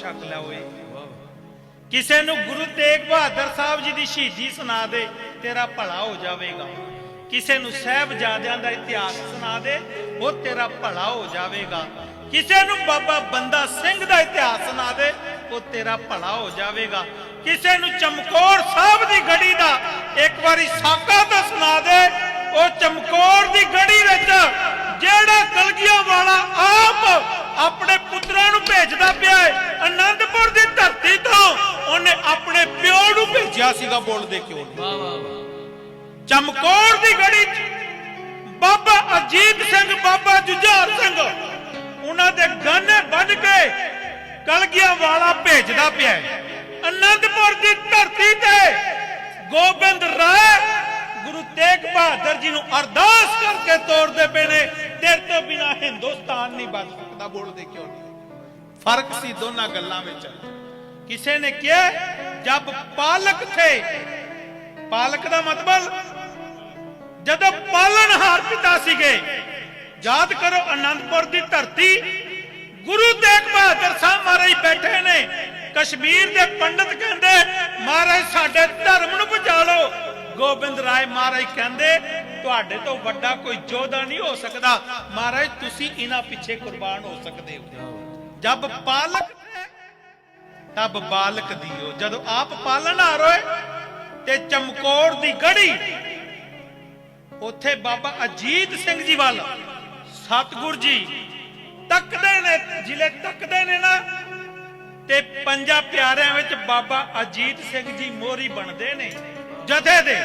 ਛਕ ਲਿਆ ਓਏ ਕਿਸੇ ਨੂੰ ਗੁਰੂ ਤੇਗ ਬਹਾਦਰ ਸਾਹਿਬ ਜੀ ਦੀ ਸ਼ਹੀਦੀ ਸੁਣਾ ਦੇ, ਤੇਰਾ ਭਲਾ ਹੋ ਜਾਵੇਗਾ। ਕਿਸੇ ਨੂੰ ਸਾਹਿਬਜ਼ਾਦਿਆਂ ਦਾ ਇਤਿਹਾਸ ਸੁਣਾ ਦੇ, ਉਹ ਤੇਰਾ ਭਲਾ ਹੋ ਜਾਵੇਗਾ। ਕਿਸੇ ਨੂੰ ਬਾਬਾ ਬੰਦਾ ਸਿੰਘ ਦਾ ਇਤਿਹਾਸ ਸੁਣਾ ਦੇ, ਉਹ ਤੇਰਾ ਭਲਾ ਹੋ ਜਾਵੇਗਾ। ਕਿਸੇ ਨੂੰ ਚਮਕੌਰ ਸਾਹਿਬ ਦੀ ਗੜੀ ਦਾ ਇੱਕ ਵਾਰੀ ਸਾਕਾ ਤਾਂ ਸੁਣਾ ਦੇ, ਉਹ ਚਮਕੌਰ ਦੀ ਗੜੀ ਵਿੱਚ ਜਿਹੜਾ ਕਲਗੀਆਂ ਵਾਲਾ ਆਪ ਆਪਣੇ ਪੁੱਤਰਾਂ ਨੂੰ ਭੇਜਦਾ ਪਿਆ ਹੈ ਆਨੰਦਪੁਰ ਦੀ ਧਰਤੀ ਤੋਂ ਉਹਨੇ ਆਪਣੇ ਪਿਓ ਨੂੰ ਭੇਜਿਆ ਸੀਗਾ ਬੋਲਦੇ ਕਿਉਂ ਵਾਹ ਵਾਹ ਚਮਕੌਰ ਦੀ ਗੜੀ 'ਚ ਬਾਬਾ ਅਜੀਤ ਸਿੰਘ ਬਾਬਾ ਜੁਝਾਰ ਸਿੰਘ ਉਹਨਾਂ ਦੇ ਗਾਨੇ ਵੱਢ ਕੇ ਕਲਗੀਆਂ ਵਾਲਾ ਭੇਜਦਾ ਪਿਆ ਹੈ। ਆਨੰਦਪੁਰ ਦੀ ਧਰਤੀ ਤੇ ਗੋਬਿੰਦ ਰਾਏ ਗੁਰੂ ਤੇਗ ਬਹਾਦਰ ਜੀ ਨੂੰ ਅਰਦਾਸ ਕਰਕੇ ਤੋਰਦੇ ਪਏ ਨੇ ਤੇਰੇ ਤੋਂ ਬਿਨਾ ਹਿੰਦੁਸਤਾਨ ਨਹੀਂ ਬਚ ਸਕਦਾ ਬੋਲਦੇ ਕਿਉਂ ਫ਼ਰਕ ਸੀ ਦੋਨਾਂ ਗੱਲਾਂ ਵਿੱਚ। ਕਿਸੇ ਨੇ ਕਿਹਾ ਜਦ ਪਾਲਕ ਥੇ, ਪਾਲਕ ਦਾ ਮਤਲਬ ਜਦੋਂ ਪਾਲਣਹਾਰ ਪਿਤਾ ਸੀਗੇ, ਯਾਦ ਕਰੋ ਆਨੰਦਪੁਰ ਦੀ ਧਰਤੀ, ਗੁਰੂ ਤੇਗ ਬਹਾਦਰ ਸਾਹਿਬ ਮਹਾਰਾਜ ਬੈਠੇ ਨੇ, ਕਸ਼ਮੀਰ ਦੇ ਪੰਡਤ ਕਹਿੰਦੇ, ਮਹਾਰਾਜ, ਸਾਡੇ ਧਰਮ ਨੂੰ ਬਚਾ ਲਓ। ਗੋਬਿੰਦ ਰਾਏ ਮਹਾਰਾਜ ਕਹਿੰਦੇ, ਤੁਹਾਡੇ ਤੋਂ ਵੱਡਾ ਕੋਈ ਯੋਧਾ ਨਹੀਂ ਹੋ ਸਕਦਾ। ਮਹਾਰਾਜ, ਤੁਸੀਂ ਇਹਨਾਂ ਪਿੱਛੇ ਕੁਰਬਾਨ ਹੋ ਸਕਦੇ ਹੋ। ਜਬ ਪਾਲਕ ਤਬ ਬਾਲਕ ਦਿਓ। ਜਦੋਂ ਆਪ ਪਾਲਣਹਾਰ ਹੋਏ ਤੇ ਚਮਕੌਰ ਦੀ ਗੜੀ, ਉੱਥੇ ਬਾਬਾ ਅਜੀਤ ਸਿੰਘ ਜੀ ਵੱਲ ਸਤਗੁਰ ਜੀ ਤੱਕਦੇ ਨੇ ਜ਼ਿਲ੍ਹੇ ਤੱਕਦੇ ਨੇ ਨਾ, ਤੇ ਪੰਜਾਂ ਪਿਆਰਿਆਂ ਵਿੱਚ ਬਾਬਾ ਅਜੀਤ ਸਿੰਘ ਜੀ ਮੋਹਰੀ ਬਣਦੇ ਨੇ, ਜਥੇ ਦੇ।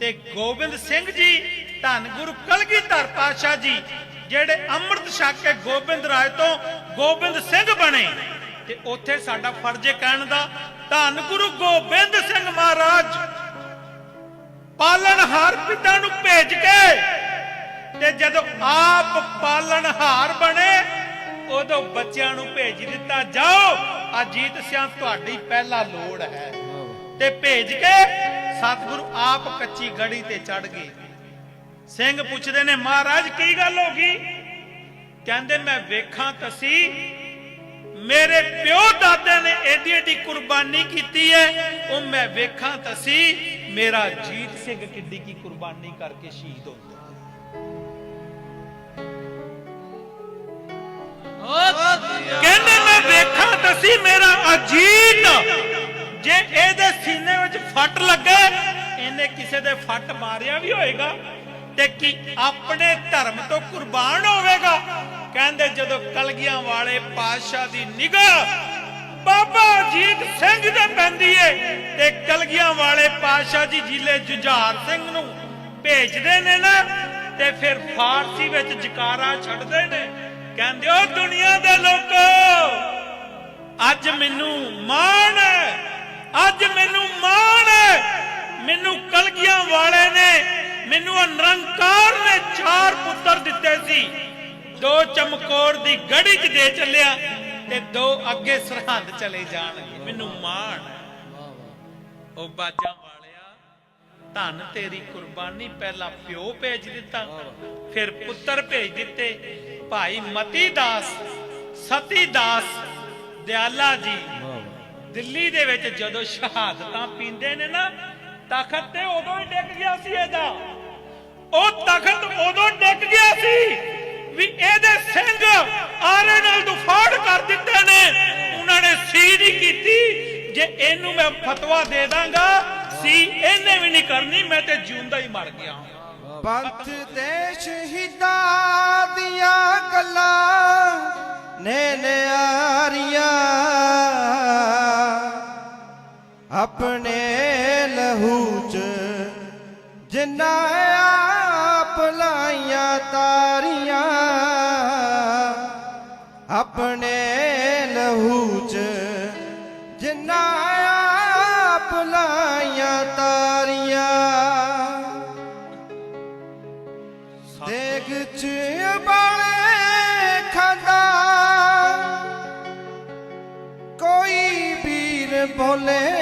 ਤੇ ਗੋਬਿੰਦ ਸਿੰਘ ਜੀ ਧੰਨ ਗੁਰੂ ਕਲਗੀਧਰ ਪਾਤਸ਼ਾਹ ਜੀ ਜਿਹੜੇ ਅੰਮ੍ਰਿਤ ਛਕ ਕੇ ਗੋਬਿੰਦ ਰਾਏ ਤੋਂ ਗੋਬਿੰਦ ਸਿੰਘ ਬਣੇ ਤੇ ਉੱਥੇ ਸਾਡਾ ਫਰਜ਼ ਹੈ ਕਹਿਣ ਦਾ, ਧੰਨ ਗੁਰੂ ਗੋਬਿੰਦ ਸਿੰਘ ਮਹਾਰਾਜ। ਪਾਲਣਹਾਰ ਪਿਤਾ ਨੂੰ ਭੇਜ ਕੇ ਤੇ ਜਦੋਂ ਆਪ ਪਾਲਣਹਾਰ ਬਣੇ, ਉਦੋਂ ਬੱਚਿਆਂ ਨੂੰ ਭੇਜ ਦਿੱਤਾ, ਜਾਓ, ਅਜੀਤ ਸਿਆਂ, ਤੁਹਾਡੀ ਪਹਿਲਾ ਲੋੜ ਹੈ। ਤੇ ਭੇਜ ਕੇ ਸਤਿਗੁਰੂ ਆਪ ਕੱਚੀ ਗੜੀ ਤੇ ਚੜ ਗਏ। ਸਿੰਘ ਪੁੱਛਦੇ ਨੇ, ਮਹਾਰਾਜ, ਕੀ ਗੱਲ ਹੋ ਗਈ? ਕਹਿੰਦੇ, ਮੈਂ ਵੇਖਾਂ ਤਸੀ ਮੇਰੇ ਪਿਓ ਦਾਦੇ ਨੇ ਏਡੀ ਏਡੀ ਕੁਰਬਾਨੀ ਕੀਤੀ ਹੈ ਉਹ ਮੈਂ ਵੇਖਾਂ ਤਸੀ ਮੇਰਾ ਜੀਤ ਸਿੰਘ ਕਿੱਡੀ ਕੀ ਕੁਰਬਾਨੀ ਕਰਕੇ ਸ਼ਹੀਦ ਹੁੰਦਾ ਕਹਿੰਦੇ, ਮੈਂ ਵੇਖਾਂ ਤਸੀ ਮੇਰਾ ਅਜੀਤ। ਜੇ ਇਹਦੇ ਸੀਨੇ ਵਿੱਚ ਫੱਟ ਲੱਗੇ, ਇਹਨੇ ਕਿਸੇ ਦੇ ਫੱਟ ਮਾਰਿਆ ਵੀ ਹੋਏਗਾ। ਤੇ ਕੀ ਆਪਣੇ ਧਰਮ ਤੋਂ ਕੁਰਬਾਨ ਹੋਵੇਗਾ? ਕਹਿੰਦੇ ਜਦੋਂ ਕਲਗੀਆਂ ਵਾਲੇ ਪਾਤਸ਼ਾਹ ਦੀ ਨਿਗਾਹ ਬਾਬਾ ਅਜੀਤ ਸਿੰਘ ਦੇ ਪੈਂਦੀ ਏ, ਤੇ ਕਲਗੀਆਂ ਵਾਲੇ ਪਾਤਸ਼ਾਹ ਜੀ ਜ਼ਿਲ੍ਹੇ ਜੁਝਾਰ ਸਿੰਘ ਨੂੰ ਭੇਜਦੇ ਨੇ ਨਾ, ਤੇ ਫਿਰ ਫਾਰਸੀ ਵਿੱਚ ਜਕਾਰਾ ਛੱਡਦੇ ਨੇ। ਕਹਿੰਦੇ ਉਹ ਦੁਨੀਆ ਦੇ ਲੋਕੋ, ਅੱਜ ਮੈਨੂੰ ਮਾਣ ਹੈ, ਅੱਜ ਮੈਨੂੰ ਮਾਣ ਹੈ ਮੈਨੂੰ ਕਲਗੀਆਂ ਵਾਲੇ ਨੇ ਮੈਨੂੰ ਉਹ ਨਿਰੰਕਾਰ ਨੇ ਚਾਰ ਪੁੱਤਰ ਦਿੱਤੇ ਸੀ। ਦੋ ਚਮਕੌਰ ਦੀ ਗੜੀ 'ਚ ਦੇ ਚੱਲਿਆ ਤੇ ਦੋ ਅੱਗੇ ਸਰਹੰਦ ਚਲੇ ਜਾਣਗੇ। ਮੈਨੂੰ ਮਾਣ ਉਹ ਬਾਜਾਂ ਵਾਲਿਆ, ਧੰਨ ਤੇਰੀ ਕੁਰਬਾਨੀ ਪਹਿਲਾਂ ਪਿਓ ਭੇਜ ਦਿੱਤਾ, ਫਿਰ ਪੁੱਤਰ ਭੇਜ ਦਿੱਤੇ। ਭਾਈ ਮਤੀ ਦਾਸ ਸਤੀ ਦਾਸ ਦਿਆਲਾ ਜੀ, ਦਿੱਲੀ ਦੇ ਵਿੱਚ ਜਦੋਂ ਸ਼ਹਾਦਤਾਂ ਪੀਂਦੇ ਨੇ ਨਾ, ਤਖਤ ਤੇ ਉਦੋਂ ਹੀ ਡਿੱਗ ਗਿਆ ਸੀ ਇਹਦਾ। ਉਹ ਤਖਤ ਉਦੋਂ ਡਿੱਗ ਗਿਆ ਸੀ ਵੀ ਇਹਦੇ ਸਿੰਘ ਆਰੇ ਨਾਲ ਦੁਫਾੜ ਕਰ ਦਿੱਤੇ ਨੇ। ਉਹਨਾਂ ਨੇ ਸੀ ਨਹੀਂ ਕੀਤੀ। ਜੇ ਇਹਨੂੰ ਮੈਂ ਫਤਵਾ ਦੇ ਦਾਂਗਾ, ਸੀ ਇਹਨੇ ਵੀ ਨਹੀਂ ਕਰਨੀ, ਮੈਂ ਤੇ ਜਿਉਂਦਾ ਹੀ ਮਰ ਗਿਆ ਪੰਥ ਦੇ ਸ਼ਹੀਦਾਂ ਦੀਆਂ ਗੱਲਾਂ ਨੇ ਨਿਆਰੀਆਂ ਆਪਣੇ ਲਹੂ ਚ ਜਿੰਨਾ ਤਾਰੀਆਂ ਆਪਣੇ ਲਹੂ ਚ ਜਿੰਨਾ ਆਪ ਲਾਈਆਂ ਤਾਰੀਆਂ। ਦੇਗ ਚ ਬਾਲੇ ਖਾਂਦਾ, ਕੋਈ ਵੀਰ ਬੋਲੇ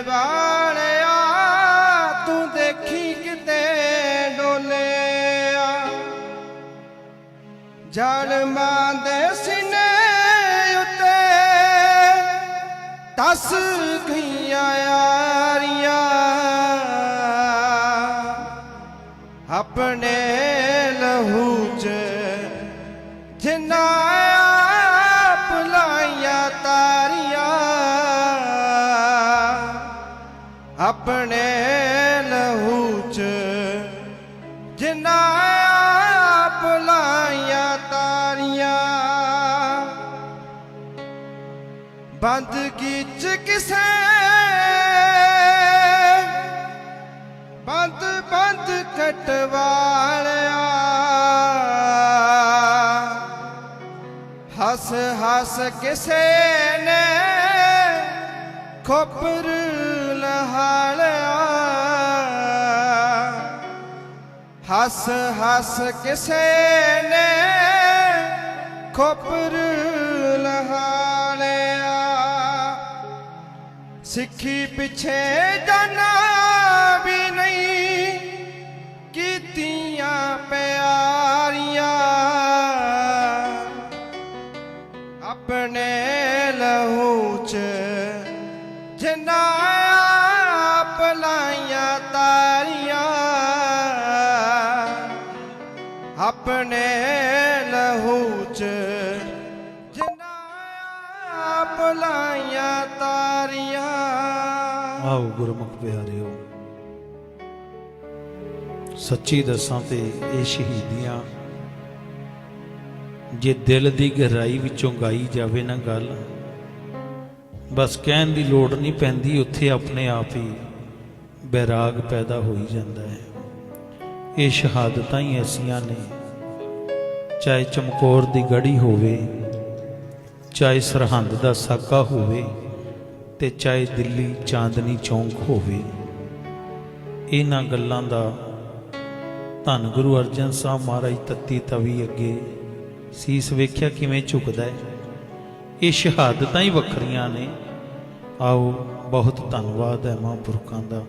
ਵਾਲਿਆ, ਤੂੰ ਦੇਖੀ ਕਿਤੇ ਡੋਲਿਆ। ਜਾਲਮਾਂ ਦੇ ਸੀਨੇ ਉੱਤੇ ਤਸ ਗਈਆਂ ਯਾਰੀਆਂ। ਆਪਣੇ ਲਹੂ ਚ ਜਿਨ੍ਹਾਂ ਬੰਦਗੀ ਚ ਕਿਸੇ। ਬੰਦ ਬੰਦ ਕਟਵਾਲਿਆ। ਹੱਸ ਹੱਸ ਕਿਸੇ ਨੇ ਖੋਪਰ ਲਹਾਲਿਆ। ਹੱਸ ਹੱਸ ਕਿਸੇ ਨੇ ਖੋਪਰ ਸਿੱਖੀ ਪਿਛੇ ਜਾਣਾ ਵੀ ਨਹੀਂ ਕੀਤੀਆਂ ਪਿਆਰੀਆਂ। ਆਪਣੇ ਲਹੂ ਚ ਜਿਨ੍ਹਾਂ ਆਪ ਲਾਈਆਂ ਤਾਰੀਆਂ। ਆਪਣੇ ਲਹੂ ਚ ਜਿਨ੍ਹਾਂ ਆਪ ਲਾਈਆਂ ਤਾਰੀਆਂ। ਗੁਰਮੁਖ ਪਿਆਰਿਓ, ਸੱਚੀ ਦੱਸਾਂ ਤੇ ਇਹ ਸ਼ਹੀਦੀਆਂ, ਜੇ ਦਿਲ ਦੀ ਗਹਿਰਾਈ ਵਿੱਚੋਂ ਗਾਈ ਜਾਵੇ ਨਾ ਗੱਲ, ਬਸ ਕਹਿਣ ਦੀ ਲੋੜ ਨਹੀਂ ਪੈਂਦੀ ਉੱਥੇ ਆਪਣੇ ਆਪ ਹੀ ਬੈਰਾਗ ਪੈਦਾ ਹੋ ਹੀ ਜਾਂਦਾ ਹੈ। ਇਹ ਸ਼ਹਾਦਤਾਂ ਹੀ ਐਸੀਆਂ ਨੇ, ਚਾਹੇ ਚਮਕੌਰ ਦੀ ਗੜੀ ਹੋਵੇ, ਚਾਹੇ ਸਰਹੰਦ ਦਾ ਸਾਕਾ ਹੋਵੇ ਤੇ ਚਾਹੇ ਦਿੱਲੀ, ਚਾਂਦਨੀ ਚੌਂਕ ਹੋਵੇ, ਇਹਨਾਂ ਗੱਲਾਂ ਦਾ ਧੰਨ ਗੁਰੂ ਅਰਜਨ ਸਾਹਿਬ ਮਹਾਰਾਜ ਤੱਤੀ ਤਵੀ ਅੱਗੇ ਸੀਸ ਵੇਖਿਆ ਕਿਵੇਂ ਝੁਕਦਾ ਹੈ। ਇਹ ਸ਼ਹਾਦਤਾਂ ਹੀ ਵੱਖਰੀਆਂ ਨੇ। ਆਓ, ਬਹੁਤ ਧੰਨਵਾਦ ਹੈ ਮਹਾਂਪੁਰਖਾਂ ਦਾ।